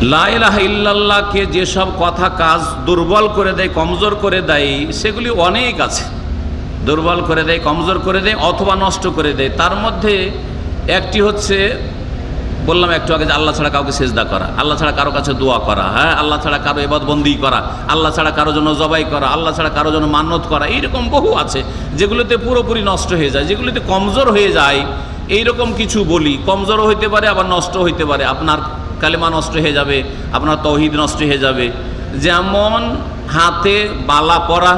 লাইলাহ ইল্লাল্লাহকে যেসব কথা কাজ দুর্বল করে দেয়, কমজোর করে দেয়, সেগুলি অনেক আছে। দুর্বল করে দেয়, কমজোর করে দেয়, অথবা নষ্ট করে দেয়। তার মধ্যে একটি হচ্ছে, বললাম একটু আগে যে আল্লাহ ছাড়া কাউকে সেজদা করা, আল্লাহ ছাড়া কারও কাছে দোয়া করা হ্যাঁ আল্লাহ ছাড়া কারও এবাদবন্দি করা, আল্লাহ ছাড়া কারও জন্য জবাই করা, আল্লাহ ছাড়া কারও জন্য মান্যত করা, এইরকম বহু আছে, যেগুলোতে পুরোপুরি নষ্ট হয়ে যায়, যেগুলোতে কমজোর হয়ে যায়, এইরকম কিছু বলি, কমজোরও হইতে পারে, আবার নষ্ট হইতে পারে। আপনার কালেমা নষ্ট হয়ে যাবে, আপনার তহিদ নষ্ট হয়ে যাবে। যেমন হাতে বালা পরা,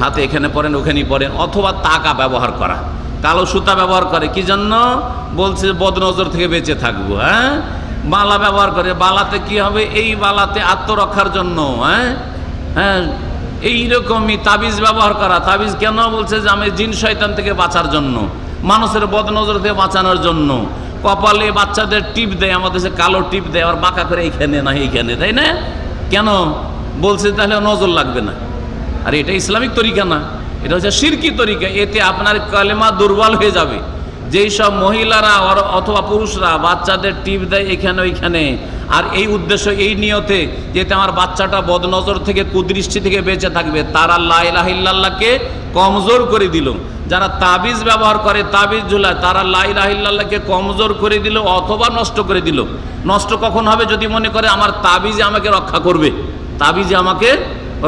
হাতে এখানে পরেন, ওখানেই পরেন, অথবা তাকা ব্যবহার করা, কালো সুতা ব্যবহার করে, কি জন্য? বলছে বদনজর থেকে বেঁচে থাকব হ্যাঁ? বালা ব্যবহার করে, বালাতে কি হবে? এই বালাতে আত্মরক্ষার জন্য হ্যাঁ? হ্যাঁ এইরকমই তাবিজ ব্যবহার করা, তাবিজ কেন বলছে যে আমি জিন শয়তান থেকে বাঁচার জন্য, মানুষের বদনজর থেকে বাঁচানোর জন্য। কপালে বাচ্চাদের টিপ দেয় আমাদের সে কালো টিপ দেয় আর বাঁকা করে এইখানে না এইখানে, তাই না? কেন? বলছে তাহলে নজর লাগবে না। আর এটা ইসলামিক তরিকা না, এটা হচ্ছে সিরকি তরিকা, এতে আপনার কালেমা দুর্বল হয়ে যাবে। যেই সব মহিলারা অথবা পুরুষরা বাচ্চাদের টিপ দেয় এখানে ওইখানে। আর এই উদ্দেশ্য, এই নিয়তে যেতে আমার বাচ্চাটা বদনজর থেকে, কুদৃষ্টি থেকে বেঁচে থাকবে, তারা লাইলাহিল্লাহকে কমজোর করে দিল। যারা তাবিজ ব্যবহার করে, তাবিজ ঝুলায়, তারা লাইলাহিল্লাহকে কমজোর করে দিল অথবা নষ্ট করে দিল। নষ্ট কখন হবে যদি মনে করে, আমার তাবিজে আমাকে রক্ষা করবে। তাবিজে আমাকে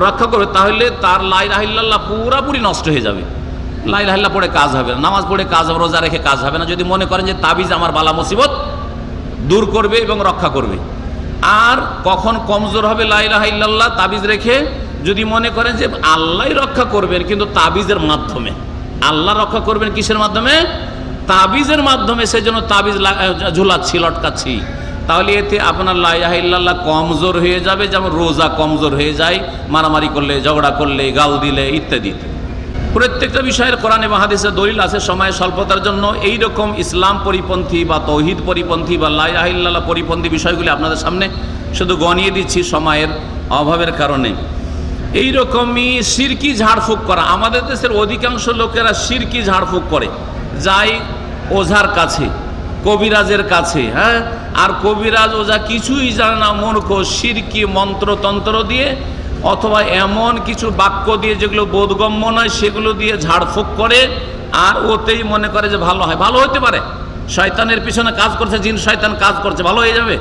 রক্ষা করবে, তাহলে তার লাই রাহিল্লাহ পুরাপুরি নষ্ট হয়ে যাবে। লাই রাহিল্লা পড়ে কাজ হবে না। নামাজ পড়ে কাজ হবে, রোজা রেখে কাজ হবে না। যদি মনে করেন যে তাবিজ আমার বালা মুসিবত, দূর করবে এবং রক্ষা করবে। আর কখন কমজোর হবে লাই রাহিল্লাহ তাবিজ রেখে, যদি মনে করেন যে আল্লাহ রক্ষা করবেন, কিন্তু তাবিজের মাধ্যমে, আল্লাহ রক্ষা করবেন কিসের মাধ্যমে? তাবিজের মাধ্যমে সেই জন্য তাবিজ ঝুলাচ্ছি, লটকাচ্ছি। তাহলে এতে আপনার লাইলাহিল্লাহ কমজোর হয়ে যাবে, যেমন রোজা কমজোর হয়ে যায়, মারামারি করলে, ঝগড়া করলে, গাল দিলে, ইত্যাদি। প্রত্যেকটা বিষয়ের কোরআন এবং দলিল আছে সময় স্বল্পতার জন্য। এই রকম ইসলাম পরিপন্থী বা তৌহিদ পরিপন্থী বা লাইলাহিল্লাহ পরিপন্থী বিষয়গুলি আপনাদের সামনে শুধু গনিয়ে দিচ্ছি সময়ের অভাবের কারণে। এই রকমই সিরকি ঝাড়ফুঁক করা। আমাদের দেশের অধিকাংশ লোকেরা সিরকি ঝাড়ফুঁক করে। যাই ওঝার কাছে, কবিরাজের কাছে হ্যাঁ? আর কবিরাজ ওঝা কিছুই জানে না, মূর্খ, সিরকি মন্ত্রতন্ত্র দিয়ে অথবা এমন কিছু বাক্য দিয়ে যেগুলো বোধগম্য নয়, সেগুলো দিয়ে ঝাড়ফুঁক করে, আর ওতেই মনে করে যে ভালো হয়। ভালো হতে পারে। শয়তানের পিছনে কাজ করছে, জিন শয়তান কাজ করছে, ভালো হয়ে যাবে।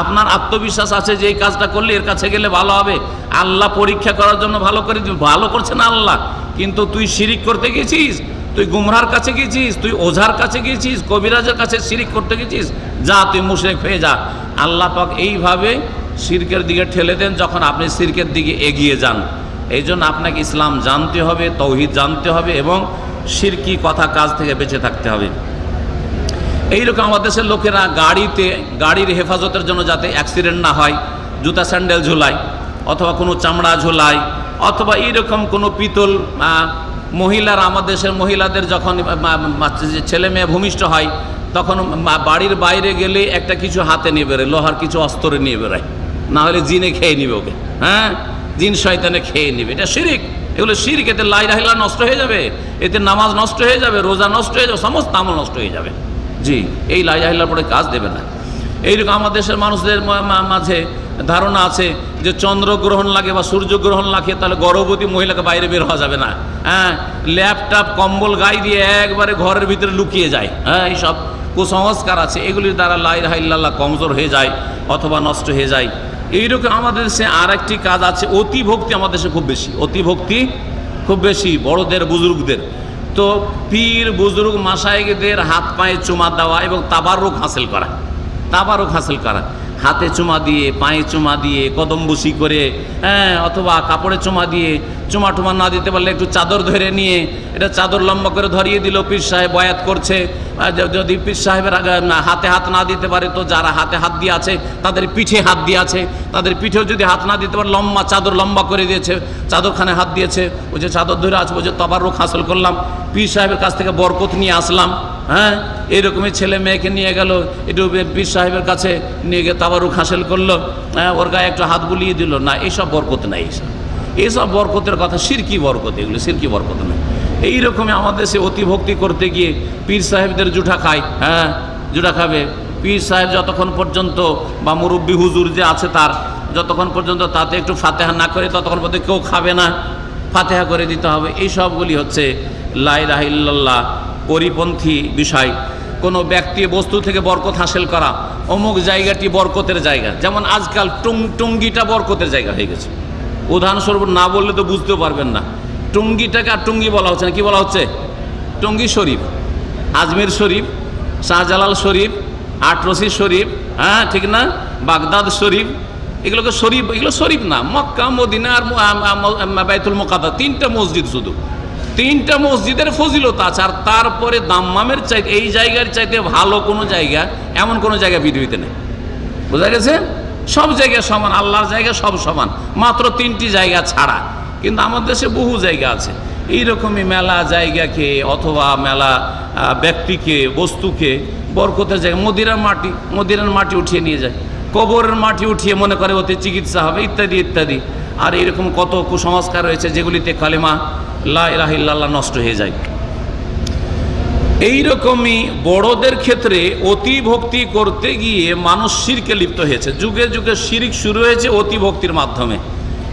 আপনার আত্মবিশ্বাস আছে যে এই কাজটা করলে এর কাছে গেলে ভালো হবে। আল্লাহ পরীক্ষা করার জন্য ভালো করে ভালো করছে না আল্লাহ। কিন্তু তুই শিরিক করতে গেছিস, তুই গুমরার কাছে গেছিস, তুই ওঝার কাছে গেছিস, কবিরাজের কাছে শিরিক করতে গেছিস, যা তুই মুশরেক হয়ে যা। আল্লাহ পাক এইভাবে শিরকের দিকে ঠেলে দেন যখন আপনি শিরকের দিকে এগিয়ে যান। এই জন্য আপনাকে ইসলাম জানতে হবে, তৌহিদ জানতে হবে এবং সিরকি কথা কাজ থেকে বেঁচে থাকতে হবে। এইরকম আমাদের দেশের লোকেরা গাড়িতে, গাড়ির হেফাজতের জন্য যাতে অ্যাক্সিডেন্ট না হয়, জুতা স্যান্ডেল ঝোলায় অথবা কোনো চামড়া ঝোলায় অথবা এইরকম কোনো পিতল মহিলার আমাদের দেশের মহিলাদের যখন ছেলে মেয়ে ভূমিষ্ঠ হয়, তখন বাড়ির বাইরে গেলে একটা কিছু হাতে নিয়ে বেরোয়, লোহার কিছু অস্ত্রে নিয়ে বেরোয়। না হলে জিনে খেয়ে নিবে ওকে। হ্যাঁ? জিন শয়তানে খেয়ে নিবে। এটা শিরিক। এগুলো শিরিক, এতে লাই রাহিলা নষ্ট হয়ে যাবে, এতে নামাজ নষ্ট হয়ে যাবে, রোজা নষ্ট হয়ে যাবে, সমস্ত আমল নষ্ট হয়ে যাবে। জি, এই লাই লাইলাহিল্লার পরে কাজ দেবে না। এইরকম আমাদের দেশের মানুষদের মাঝে ধারণা আছে যে চন্দ্রগ্রহণ লাগে বা সূর্যগ্রহণ লাগে, তাহলে গর্ভবতী মহিলাকে বাইরে বের হওয়া যাবে না। হ্যাঁ? ল্যাপটপ, কম্বল গায়ে দিয়ে একবারে ঘরের ভিতরে লুকিয়ে যায়। হ্যাঁ? এইসব কুসংস্কার আছে, এগুলির দ্বারা লাই রাহিল্লাহ কমজোর হয়ে যায় অথবা নষ্ট হয়ে যায়। এইরকম আমাদের দেশে আর একটি কাজ আছে, অতিভক্তি আমাদের দেশে খুব বেশি, অতিভক্তি খুব বেশি, বড়দের, বুজুর্গদের। তো পীর, বুজুর্গ মাসায়েকদের হাত পায়ে চুমা দেওয়া এবং তাবারুক হাসিল করা তাবারুক হাসিল করা। হাতে চুমা দিয়ে, পায়ে চুমা দিয়ে, কদম বসি করে হ্যাঁ অথবা কাপড়ে চুমা দিয়ে, চুমা টুমা না দিতে পারলে একটু চাদর ধরে নিয়ে, এটা চাদর লম্বা করে ধরিয়ে দিল, পীর সাহেব বয়াত করছে। যদি পীর সাহেবের হাতে হাত না দিতে পারে, তো যারা হাতে হাত দিয়ে আছে, তাদের পিঠে হাত দিয়ে আছে। তাদের পিঠেও যদি হাত না দিতে পারে, লম্বা চাদর লম্বা করে দিয়েছে, চাদরখানে হাত দিয়েছে, ওই যে চাদর ধরে আছে, ওই যে তবারুক হাসিল করলাম, পীর সাহেবের কাছ থেকে বরকত নিয়ে আসলাম হ্যাঁ? এইরকমই ছেলে মেয়েকে নিয়ে গেল, একটু পীর সাহেবের কাছে নিয়ে গিয়ে তাবারুক হাসিল করল হ্যাঁ ওর গায়ে একটু হাত বুলিয়ে দিল, না এইসব বরকত নাই এইসব এইসব বরকতের কথা, সিরকি বরকত, এগুলো সিরকি বরকত নয় এইরকমই আমাদের সে অতিভক্তি করতে গিয়ে পীর সাহেবদের জুঠা খায় হ্যাঁ জুঠা খাবে। পীর সাহেব যতক্ষণ পর্যন্ত বা মুরব্বী হুজুর যে আছে তার, যতক্ষণ পর্যন্ত তাতে একটু ফাতেহা না করে, ততক্ষণ পর্যন্ত কেউ খাবে না। ফাতেহা করে দিতে হবে। এই সবগুলি হচ্ছে লাই রাহিল্লাহ পরিপন্থী বিষয়। কোনো ব্যক্তি বস্তু থেকে বরকত হাসিল করা অমুক জায়গাটি বরকতের জায়গা। যেমন আজকাল টুং টুঙ্গিটা বরকতের জায়গা হয়ে গেছে। উদাহরণস্বরূপ না বললে তো বুঝতেও পারবেন না। টুঙ্গিটাকে আর টুঙ্গি বলা হচ্ছে না, কি বলা হচ্ছে? টুঙ্গি শরীফ, আজমের শরীফ, শাহজালাল শরীফ, আটরসি শরীফ হ্যাঁ ঠিক না? বাগদাদ শরীফ, এগুলোকে শরীফ, এগুলো শরীফ না, মক্কা, মদিনা আর বাইতুল মোকাদা তিনটা মসজিদ শুধু। তিনটা মসজিদের ফজিলত আছে, আর তারপরে দাম্মামের চাইতে, এই জায়গার চাইতে ভালো কোনো জায়গা, এমন কোনো জায়গা পৃথিবীতে নেই। বোঝা গেছে? সব জায়গা সমান, আল্লাহর জায়গা সব সমান, মাত্র তিনটি জায়গা ছাড়া। কিন্তু আমাদের দেশে বহু জায়গা আছে। এইরকমই মেলা জায়গাকে অথবা মেলা ব্যক্তিকে, বস্তুকে বরকতের জায়গা, মদিরার মাটি মদিরার মাটি উঠিয়ে নিয়ে যায়। কবরের মাটি উঠিয়ে মনে করে ওতে চিকিৎসা হবে, ইত্যাদি ইত্যাদি। আর এরকম কত কুসংস্কার রয়েছে যেগুলিতে কালেমা লা ইলাহিল্লাহ নষ্ট হয়ে যায়। এই রকমই বড়দের ক্ষেত্রে অতি ভক্তি করতে গিয়ে মানুষ শিরকে লিপ্ত হয়েছে। যুগে যুগে শিরিক শুরু হয়েছে অতি ভক্তির মাধ্যমে।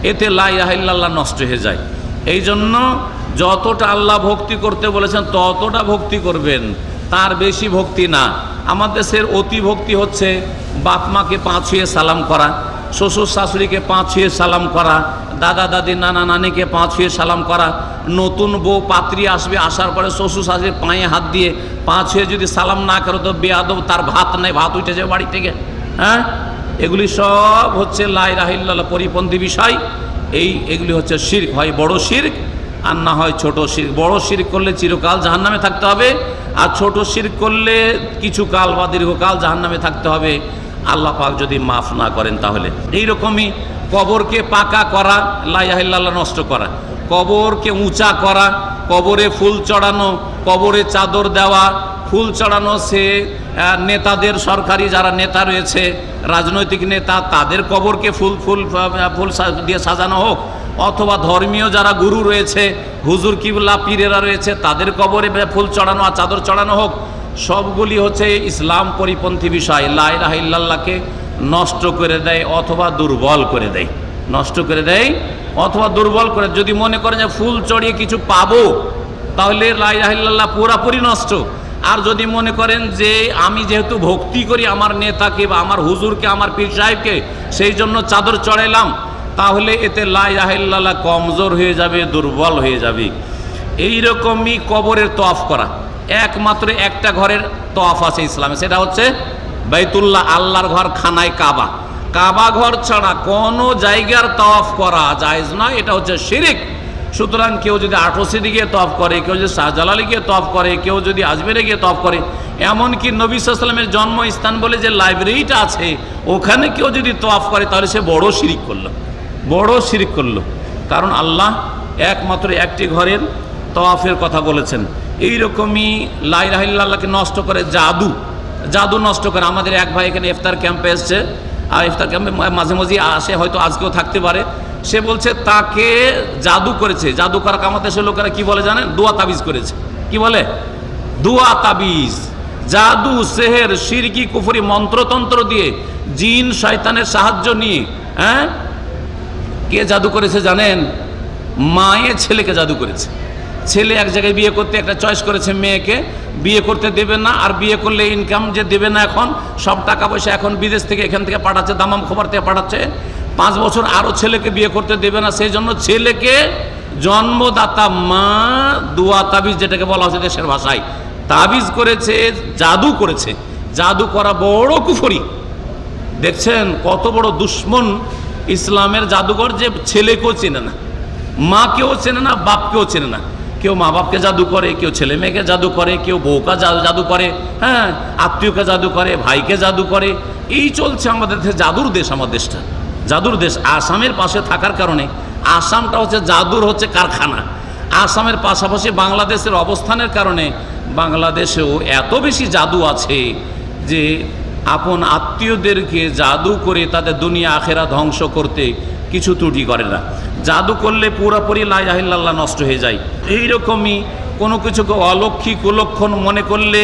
এতে লাইলাহিল্লাহ নষ্ট হয়ে যায়। এই জন্য যতটা আল্লাহ ভক্তি করতে বলেছেন, ততটা ভক্তি করবেন। তার বেশি ভক্তি না। আমার দেশের অতি ভক্তি হচ্ছে বাপ মাকে পাঁচ ছুঁয়ে সালাম করা, শ্বশুর শাশুড়িকে পাঁচ ছুঁয়ে সালাম করা, দাদা দাদি নানা নানিকে পাঁচ ছুঁয়ে সালাম করা। নতুন বউ পাত্রী আসবে, আসার পরে শ্বশুর শাশুড়ির পায়ে হাত দিয়ে পাঁচ ছুঁয়ে যদি সালাম না করো তো বেয়াদব, তার ভাত নেই, ভাত উঠে যাবে বাড়ি থেকে। হ্যাঁ? এগুলি সব হচ্ছে লাই রাহিল্লাহ পরিপন্থী বিষয়। এই, এগুলি হচ্ছে শির্ক। হয় বড় শির্ক, আর না হয় ছোট শির্ক। বড় শির্ক করলে চিরকাল জাহান্নামে থাকতে হবে, আর ছোট শির্ক করলে কিছু কাল বা দীর্ঘকাল জাহান্নামে থাকতে হবে। আল্লাহ পাক যদি মাফ না করেন তাহলে। এইরকমই কবরকে পাকা করা লাইয়াহিল্লাহ নষ্ট করা, কবরকে উঁচা করা, কবরে ফুল চড়ানো, কবরে চাদর দেওয়া, ফুল চড়ানো সে নেতাদের সরকারি যারা নেতা রয়েছে, রাজনৈতিক নেতা, তাদের কবরকে ফুল ফুল ফুল দিয়ে সাজানো হোক। অথবা ধর্মীয় যারা গুরু রয়েছে, হুজুর কিবলা পীরেরা রয়েছে, তাদের কবরে ফুল চড়ানো আর চাদর চড়ানো হোক। সবগুলি হচ্ছে ইসলাম পরিপন্থী বিষয়। লাই রাহিল্লাহকে নষ্ট করে দেয় অথবা দুর্বল করে দেয়। নষ্ট করে দেয় অথবা দুর্বল করে। যদি মনে করেন যে ফুল চড়িয়ে কিছু পাবো, তাহলে লাই রাহিল্লাহ পুরাপুরি নষ্ট। আর যদি মনে করেন যে আমি যেহেতু ভক্তি করি আমার নেতাকে বা আমার হুজুরকে, আমার পীর সাহেবকে, সেই জন্য চাদর চড়াইলাম, তাহলে এতে লাই রাহিল্লাহ কমজোর হয়ে যাবে, দুর্বল হয়ে যাবে। এইরকমই কবরের তফ করা। একমাত্র একটা ঘরের তফ আছে ইসলামে, সেটা হচ্ছে বাইতুল্লাহ, আল্লাহর ঘর খানায় কাবা। কাবা ঘর ছাড়া কোনো জায়গার তফ করা জায়েজ নয়, এটা হচ্ছে শিরিক। সুতরাং কেউ যদি আঠোসিদি গিয়ে তফ করে, কেউ যদি শাহজালালি গিয়ে তফ করে, কেউ যদি আজমেরে গিয়ে তফ করে, এমনকি নবী সাল্লামের জন্মস্থান বলে যে লাইব্রেরিটা আছে, ওখানে কেউ যদি তফ করে, তাহলে সে বড় শিরিক করল, বড় শিরিক করল। কারণ আল্লাহ একমাত্র একটি ঘরের তওয়াফের কথা বলেছেন। এই রকমই লাই রাহিল্লাহকে নষ্ট করে জাদু জাদু নষ্ট করে। আমাদের এক ভাই এখানে ইফতার ক্যাম্পে এসছে, আর ইফতার ক্যাম্পে মাঝে মাঝে আসে, হয়তো আজকেও থাকতে পারে। সে বলছে, তাকে জাদু করেছে। জাদু করা কামাতে সে লোকেরা কি বলে জানেন? দোয়া তাবিজ করেছে। কি বলে? দোয়া তাবিজ। জাদু, সেহের, সিরকি, কুফরি, মন্ত্রতন্ত্র দিয়ে জিন, শয়তানের সাহায্য নিয়ে হ্যাঁ? কে জাদু করেছে জানেন? মায়ে ছেলেকে জাদু করেছে। ছেলে এক জায়গায় বিয়ে করতে একটা চয়েস করেছে মেয়েকে। বিয়ে করতে দেবে না, আর বিয়ে করলে ইনকাম যে দেবে না এখন, সব টাকা পয়সা এখন বিদেশ থেকে এখান থেকে পাঠাচ্ছে, দামাম খবর থেকে পাঠাচ্ছে। পাঁচ বছর আরও ছেলেকে বিয়ে করতে দেবে না সেই জন্য ছেলেকে জন্মদাতা মা দুয়া তাবিজ যেটাকে বলা হচ্ছে দেশের ভাষায়, তাবিজ করেছে, জাদু করেছে। জাদু করা বড় কুফরি। দেখছেন কত বড় দুশ্মন ইসলামের জাদুঘর যে ছেলেকেও চেনে না, মাকেও চেনে না, বাপকেও চেনে না। কেউ মা বাপকে জাদু করে, কেউ ছেলে মেয়েকে জাদু করে, কেউ বউকা জাদু করে হ্যাঁ আত্মীয়কে জাদু করে, ভাইকে জাদু করে। এই চলছে আমাদের দেশে, জাদুর দেশ আমার দেশটা। জাদুর দেশ আসামের পাশে থাকার কারণে আসামটা হচ্ছে জাদুর হচ্ছে কারখানা। আসামের পাশাপাশি বাংলাদেশের অবস্থানের কারণে বাংলাদেশেও এত বেশি জাদু আছে যে আপন আত্মীয়দেরকে জাদু করে তাদের দুনিয়া আখেরা ধ্বংস করতে কিছু ত্রুটি করে না। জাদু করলে পুরোপুরি লাইলাহিল্লাহ নষ্ট হয়ে যায়। এইরকমই কোনো কিছুকে অলক্ষী কুলক্ষণ মনে করলে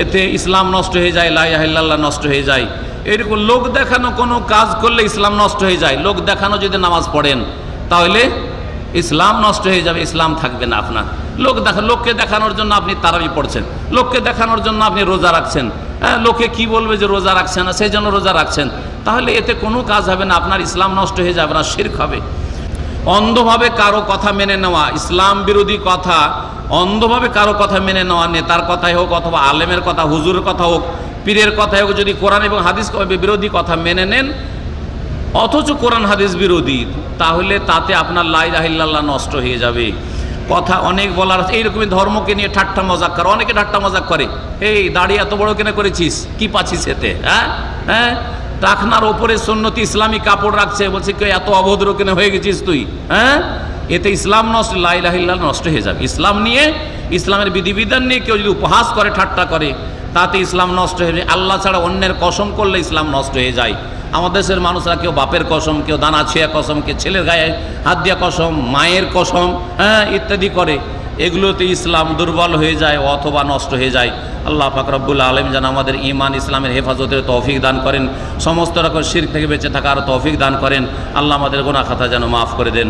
এতে ইসলাম নষ্ট হয়ে যায় লাইল্লাহ নষ্ট হয়ে যায়। এরকম লোক দেখানো, কোনো কাজ করলে ইসলাম নষ্ট হয়ে যায়। লোক দেখানো যদি নামাজ পড়েন, তাহলে ইসলাম নষ্ট হয়ে যাবে, ইসলাম থাকবে না আপনার। লোক দেখা, লোককে দেখানোর জন্য আপনি তারাবি পড়ছেন। লোককে দেখানোর জন্য আপনি রোজা রাখছেন। হ্যাঁ লোকে কি বলবে যে রোজা রাখছেন না? সেই জন্য রোজা রাখছেন। তাহলে এতে কোনো কাজ হবে না, আপনার ইসলাম নষ্ট হয়ে যাবে না, শির্ক হবে। অন্ধভাবে কারও কথা মেনে নেওয়া, ইসলাম বিরোধী কথা, অন্ধভাবে কারও কথা মেনে নেওয়া, নেতার কথাই হোক অথবা আলেমের কথা, হুজুরের কথা হোক পীরের হোক, যদি কোরআন এবং হাদিস বিরোধী কথা মেনে নেন। অথচ কোরআন, হাদিস বিরোধী, তাহলে তাতে আপনার লাই রাহিল্লাহ নষ্ট হয়ে যাবে। কথা অনেক বলার এইরকমই ধর্মকে নিয়ে ঠাট্টা মজাক করে। অনেকে ঠাট্টা মজাক করে, এই, দাড়ি এত বড় কেন করেছিস? কি পাচ্ছিস এতে? হ্যাঁ? হ্যাঁ? টাকনার ওপরে সন্ন্যতি ইসলামী কাপড় রাখছে, বলছে কেউ এত অভদ্র কেন হয়ে গেছিস তুই? হ্যাঁ? এতে ইসলাম নষ্ট লাইলাহিল্লাহ নষ্ট হয়ে যাবে। ইসলাম নিয়ে, ইসলামের বিধিবিধান নিয়ে কেউ যদি উপহাস করে, ঠাট্টা করে তাতে ইসলাম নষ্ট হয়ে যায়। আল্লাহ ছাড়া অন্যের কসম করলে ইসলাম নষ্ট হয়ে যায়। আমাদের দেশের মানুষরা কেউ বাপের কসম, কেউ দানা ছিয়া কসম, কেউ ছেলের গায়ে হাত দিয়া কসম, মায়ের কসম হ্যাঁ ইত্যাদি করে। এগুলোতে ইসলাম দুর্বল হয়ে যায়, অথবা নষ্ট হয়ে যায়। আল্লাহ ফাকরাবুল আলম যেন আমাদের ইমান ইসলামের হেফাজতের তৌফিক দান করেন। সমস্ত রকম শির থেকে বেঁচে থাকার তৌফিক দান করেন। আল্লাহ আমাদের গোনা খাতা যেন মাফ করে দেন।